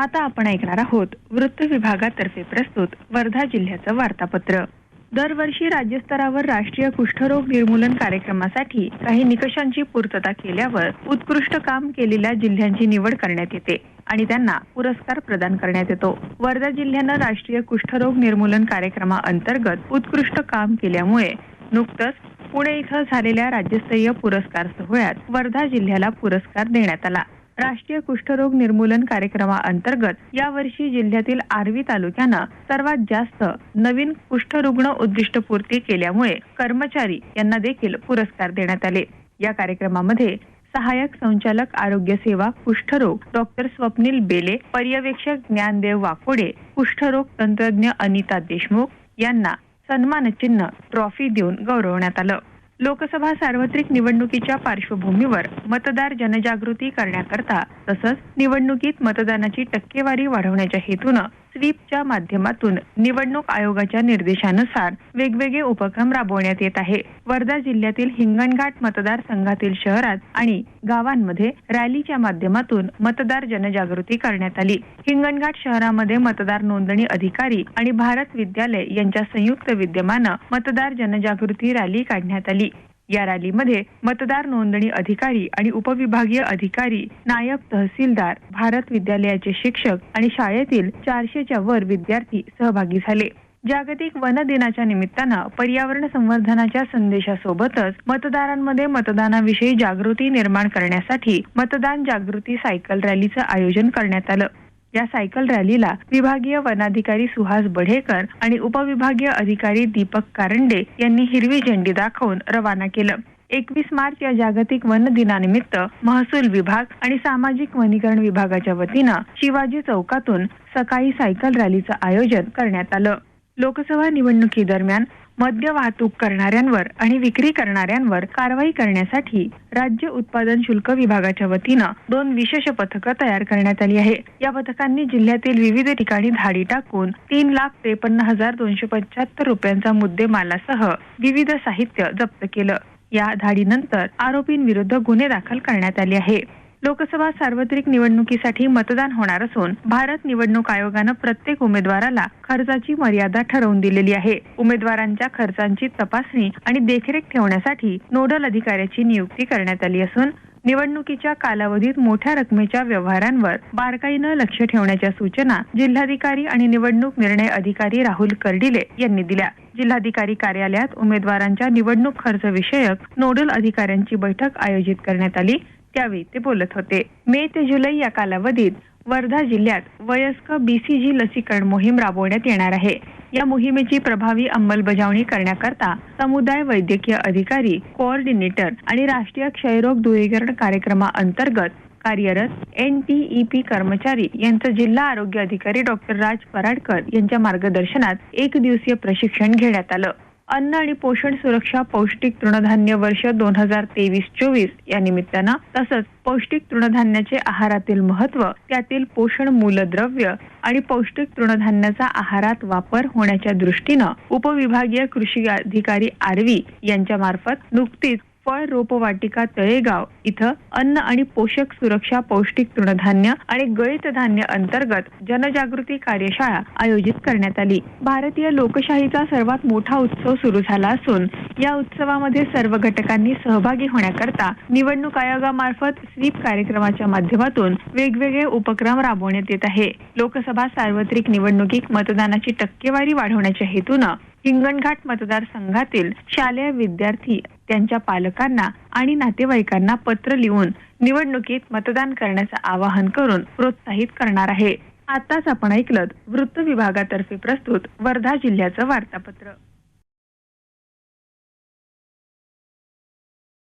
आता आपण ऐकणार आहोत वृत्त विभागातर्फे प्रस्तुत वर्धा जिल्ह्याचं वार्तापत्र. दरवर्षी राज्यस्तरावर राष्ट्रीय कुष्ठरोग निर्मूलन कार्यक्रमासाठी काही निकषांची पूर्तता केल्यावर उत्कृष्ट काम केलेल्या जिल्ह्यांची निवड करण्यात येते आणि त्यांना पुरस्कार प्रदान करण्यात येतो. वर्धा जिल्ह्यानं राष्ट्रीय कुष्ठरोग निर्मूलन कार्यक्रमाअंतर्गत उत्कृष्ट काम केल्यामुळे नुकतंच पुणे इथं झालेल्या राज्यस्तरीय पुरस्कार सोहळ्यात वर्धा जिल्ह्याला पुरस्कार देण्यात आला. राष्ट्रीय कुष्ठरोग निर्मूलन कार्यक्रमाअंतर्गत यावर्षी जिल्ह्यातील आर्वी तालुक्यानं सर्वात जास्त नवीन कुष्ठरुग्ण उद्दिष्टपूर्ती केल्यामुळे कर्मचारी यांना देखील पुरस्कार देण्यात आले. या कार्यक्रमामध्ये सहाय्यक संचालक आरोग्य सेवा कुष्ठरोग डॉक्टर स्वप्नील बेले पर्यवेक्षक ज्ञानदेव वाकोडे कुष्ठरोग तंत्रज्ञ अनिता देशमुख यांना सन्मानचिन्ह ट्रॉफी देऊन गौरवण्यात आलं. लोकसभा सार्वत्रिक निवडणुकीच्या पार्श्वभूमीवर मतदार जनजागृती करण्याकरता तसंच निवडणुकीत मतदानाची टक्केवारी वाढवण्याच्या हेतूनं स्वीपच्या माध्यमातून निवडणूक आयोगाच्या निर्देशानुसार वेगवेगळे उपक्रम राबवण्यात येत आहे. वर्धा जिल्ह्यातील हिंगणघाट मतदारसंघातील शहरात आणि गावांमध्ये रॅलीच्या माध्यमातून मतदार जनजागृती करण्यात आली. हिंगणघाट शहरामध्ये मतदार नोंदणी अधिकारी आणि भारत विद्यालय यांच्या संयुक्त विद्यमानं मतदार जनजागृती रॅली काढण्यात आली. या रॅलीमध्ये मतदार नोंदणी अधिकारी आणि उपविभागीय अधिकारी नायब तहसीलदार भारत विद्यालयाचे शिक्षक आणि शाळेतील चारशेच्या वर विद्यार्थी सहभागी झाले. जागतिक वन दिनाच्या निमित्तानं पर्यावरण संवर्धनाच्या संदेशासोबतच मतदारांमध्ये मतदानाविषयी जागृती निर्माण करण्यासाठी मतदान जागृती सायकल रॅलीचं आयोजन करण्यात आलं. या सायकल रॅलीला विभागीय वनाधिकारी सुहास बढेकर आणि उपविभागीय अधिकारी दीपक कारंडे यांनी हिरवी झेंडी दाखवून रवाना केलं. एकवीस मार्च या जागतिक वन दिनानिमित्त महसूल विभाग आणि सामाजिक वनीकरण विभागाच्या वतीनं शिवाजी चौकातून सकाळी सायकल रॅलीचं आयोजन करण्यात आलं. लोकसभा निवडणुकीदरम्यान मद्य वाहतूक करणाऱ्यांवर आणि विक्री करणाऱ्यांवर कारवाई करण्यासाठी राज्य उत्पादन शुल्क विभागाच्या वतीनं दोन विशेष पथकं तयार करण्यात आली आहे. या पथकांनी जिल्ह्यातील विविध ठिकाणी धाडी टाकून तीन लाख त्रेपन्न हजार दोनशे पंच्याहत्तर रुपयांचा मुद्देमालासह विविध साहित्य जप्त केलं. या धाडीनंतर आरोपींविरुद्ध गुन्हे दाखल करण्यात आले आहे. लोकसभा सार्वत्रिक निवडणुकीसाठी मतदान होणार असून भारत निवडणूक आयोगानं प्रत्येक उमेदवाराला खर्चाची मर्यादा ठरवून दिलेली आहे. उमेदवारांच्या खर्चांची तपासणी आणि देखरेख ठेवण्यासाठी नोडल अधिकाऱ्याची नियुक्ती करण्यात आली असून निवडणुकीच्या कालावधीत मोठ्या रकमेच्या व्यवहारांवर बारकाईनं लक्ष ठेवण्याच्या सूचना जिल्हाधिकारी आणि निवडणूक निर्णय अधिकारी राहुल कर्डिले यांनी दिल्या. जिल्हाधिकारी कार्यालयात उमेदवारांच्या निवडणूक खर्च विषयक नोडल अधिकाऱ्यांची बैठक आयोजित करण्यात आली. त्यावेळी ते बोलत होते. मे ते जुलै या कालावधीत वर्धा जिल्ह्यात वयस्क बीसीजी लसीकरण मोहीम राबवण्यात येणार आहे. या मोहिमेची प्रभावी अंमलबजावणी करण्याकरता समुदाय वैद्यकीय अधिकारी कोऑर्डिनेटर आणि राष्ट्रीय क्षयरोग दूरीकरण कार्यक्रमाअंतर्गत कार्यरत एन टी ई पी कर्मचारी यांचं जिल्हा आरोग्य अधिकारी डॉक्टर राज पराडकर यांच्या मार्गदर्शनात एक दिवसीय प्रशिक्षण घेण्यात आलं. अन्न आणि पोषण सुरक्षा पौष्टिक तृणधान्य वर्ष दोन हजार तेवीस चोवीस या निमित्तानं तसंच पौष्टिक तृणधान्याचे आहारातील महत्त्व त्यातील पोषण मूलद्रव्य आणि पौष्टिक तृणधान्याचा आहारात वापर होण्याच्या दृष्टीनं उपविभागीय कृषी अधिकारी आरवी यांच्या मार्फत नुकतीच फळ रोपवाटिका तळेगाव इथं अन्न आणि पोषक सुरक्षा पौष्टिक तृणधान्य आणि गळीत धान्य अंतर्गत जनजागृती कार्यशाळा आयोजित करण्यात आली. भारतीय लोकशाहीचा सर्वात मोठा उत्सव सुरू झाला असून या उत्सवामध्ये सर्व घटकांनी सहभागी होण्याकरता निवडणूक आयोगामार्फत स्वीप कार्यक्रमाच्या माध्यमातून वेगवेगळे उपक्रम राबवण्यात येत आहे. लोकसभा सार्वत्रिक निवडणुकीत मतदानाची टक्केवारी वाढवण्याच्या हेतूनं हिंगणघाट मतदारसंघातील शालेय विद्यार्थी त्यांच्या पालकांना आणि नातेवाईकांना पत्र लिहून निवडणुकीत मतदान करण्याचं आवाहन करून प्रोत्साहित करणार आहे. आताच आपण ऐकलं वृत्त विभागातर्फे प्रस्तुत वर्धा जिल्ह्याचं वार्तापत्र.